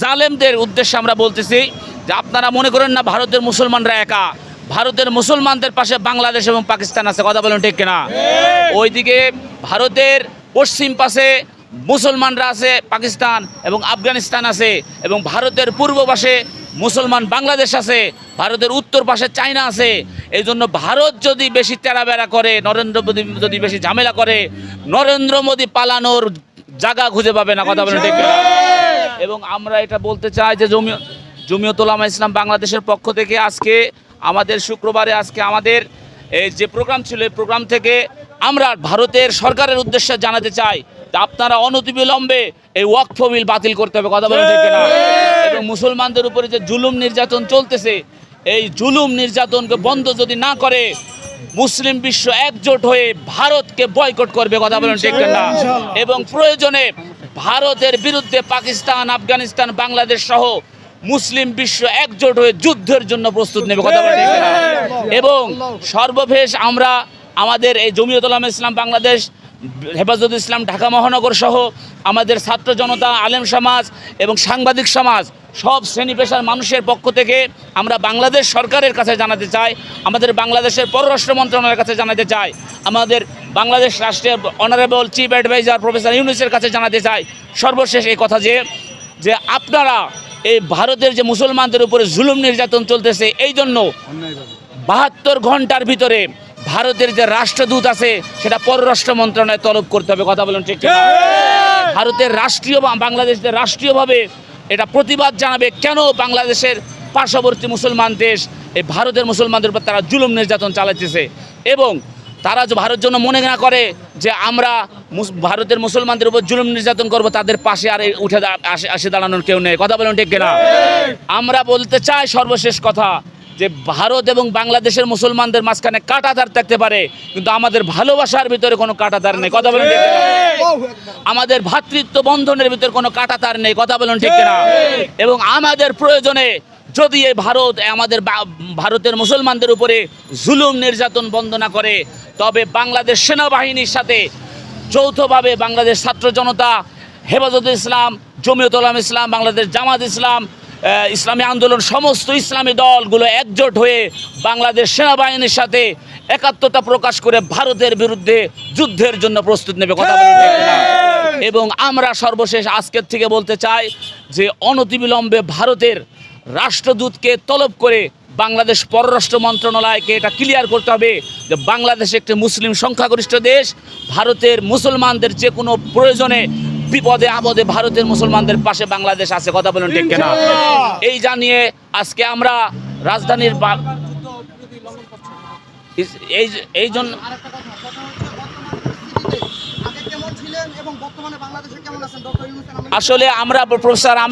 জালেমদের উদ্দেশ্যে আমরা বলতেছি যে আপনারা মনে করেন না ভারতের মুসলমানরা একা। ভারতের মুসলমানদের পাশে বাংলাদেশ এবং পাকিস্তান আছে কথা বলেন ঠিক কিনা? ওইদিকে ভারতের পশ্চিম পাশে মুসলমানরা আছে পাকিস্তান এবং আফগানিস্তান আছে এবং ভারতের পূর্ব পাশে মুসলমান বাংলাদেশ আছে ভারতের উত্তর পাশে চায়না আছে। এই জন্য ভারত যদি বেশি তেরাবেড়া করে নরেন্দ্র মোদী যদি বেশি ঝামেলা করে নরেন্দ্র মোদী পালানোর জায়গা খুঁজে পাবে না কথা বলেন ঠিক কিনা? এবং আমরা এটা বলতে চাই যে জমি জমিয়তুলামা ইসলাম বাংলাদেশের পক্ষ থেকে আজকে আমাদের শুক্রবারে আজকে আমাদের এই যে প্রোগ্রাম ছিল এই প্রোগ্রাম থেকে আমরা ভারতের সরকারের উদ্দেশ্যে জানাতে চাই যে আপনারা অনতিবিলম্বে এই ওয়াকফ বিল বাতিল করতে হবে কথা বলেন ঠিক না এবং মুসলমানদের উপরে যে জুলুম নির্যাতন চলতেছে এই জুলুম নির্যাতনকে বন্ধ যদি না করে মুসলিম বিশ্ব একজোট হয়ে ভারতকে বয়কট করবে কথা বলেন ঠিক না এবং প্রয়োজনে ভারতের বিরুদ্ধে পাকিস্তান আফগানিস্তান বাংলাদেশ সহ মুসলিম বিশ্ব একজোট হয়ে যুদ্ধের জন্য প্রস্তুত নেবে কথা না? এবং সর্বশেষ আমরা আমাদের এই জমিয়ত উলামা ইসলাম বাংলাদেশ হেফাজত ইসলাম ঢাকা মহানগর সহ আমাদের ছাত্র জনতা আলেম সমাজ এবং সাংবাদিক সমাজ সব শ্রেণি পেশার মানুষের পক্ষ থেকে আমরা বাংলাদেশ সরকারের কাছে জানাতে চাই আমাদের বাংলাদেশের পররাষ্ট্র মন্ত্রণালয়ের কাছে জানাতে চাই আমাদের বাংলাদেশ রাষ্ট্রের অনারেবল চিফ অ্যাডভাইজার প্রফেসর ইউনুসের কাছে জানাতে চাই সর্বশেষ এই কথা যে যে আপনারা এই ভারতের যে মুসলমানদের উপরে জুলুম নির্যাতন চলতেছে এই জন্য বাহাত্তর ঘণ্টার ভিতরে ভারতের যে রাষ্ট্রদূত আছে সেটা পররাষ্ট্র মন্ত্রণালয়ে তলব করতে হবে। কথা বলুন ঠিক ভারতের রাষ্ট্রীয় বাংলাদেশের রাষ্ট্রীয়ভাবে এটা প্রতিবাদ জানাবে কেন বাংলাদেশের পার্শ্ববর্তী মুসলমান দেশ এই ভারতের মুসলমানদের উপর তারা জুলুম নির্যাতন চালাইতেছে? এবং তারা যে ভারত জন্য মনে না করে যে আমরা ভারতের মুসলমানদের উপর জুলুম নির্যাতন করব তাদের পাশে আর উঠে আসে আসে দাঁড়ানোর কেউ নেই। কথা বলুন ঠিক কিনা? আমরা বলতে চাই সর্বশেষ কথা যে ভারত এবং বাংলাদেশের মুসলমানদের মাঝখানে কাটাতার থাকতে পারে কিন্তু আমাদের ভালোবাসার ভিতরে কোনো কাটাতার নেই। কথা বলুন ঠিক আমাদের ভ্রাতৃত্ব বন্ধনের ভিতরে কোনো কাটাতার নেই। কথা বলুন ঠিক কিনা? এবং আমাদের প্রয়োজনে যদি এই ভারত আমাদের ভারতের মুসলমানদের উপরে জুলুম নির্যাতন বন্ধ না করে তবে বাংলাদেশ সেনাবাহিনীর সাথে যৌথভাবে বাংলাদেশ ছাত্র জনতা হেফাজত ইসলাম জমিয়ত উলামা ইসলাম বাংলাদেশ জামাত ইসলাম ইসলামী আন্দোলন সমস্ত ইসলামী দলগুলো একজোট হয়ে বাংলাদেশ সেনাবাহিনীর সাথে একাত্মতা প্রকাশ করে ভারতের বিরুদ্ধে যুদ্ধের জন্য প্রস্তুত নেবে কথা এবং আমরা সর্বশেষ আজকের থেকে বলতে চাই যে অনতিবিলম্বে ভারতের রাষ্ট্রদূতকে তলব করে বাংলাদেশ পররাষ্ট্র মন্ত্রণালয়কে এটা ক্লিয়ার করতে হবে যে বাংলাদেশ একটি মুসলিম সংখ্যাগরিষ্ঠ দেশ। ভারতের মুসলমানদের যে কোনো প্রয়োজনে বিপদে আপদে ভারতের মুসলমানদের পাশে বাংলাদেশ আছে কথা বলুন ঠিক কিনা? এই জানিয়ে আজকে আমরা রাজধানীর এই এই জন্য আসলে আমরা প্রফেসর আমরা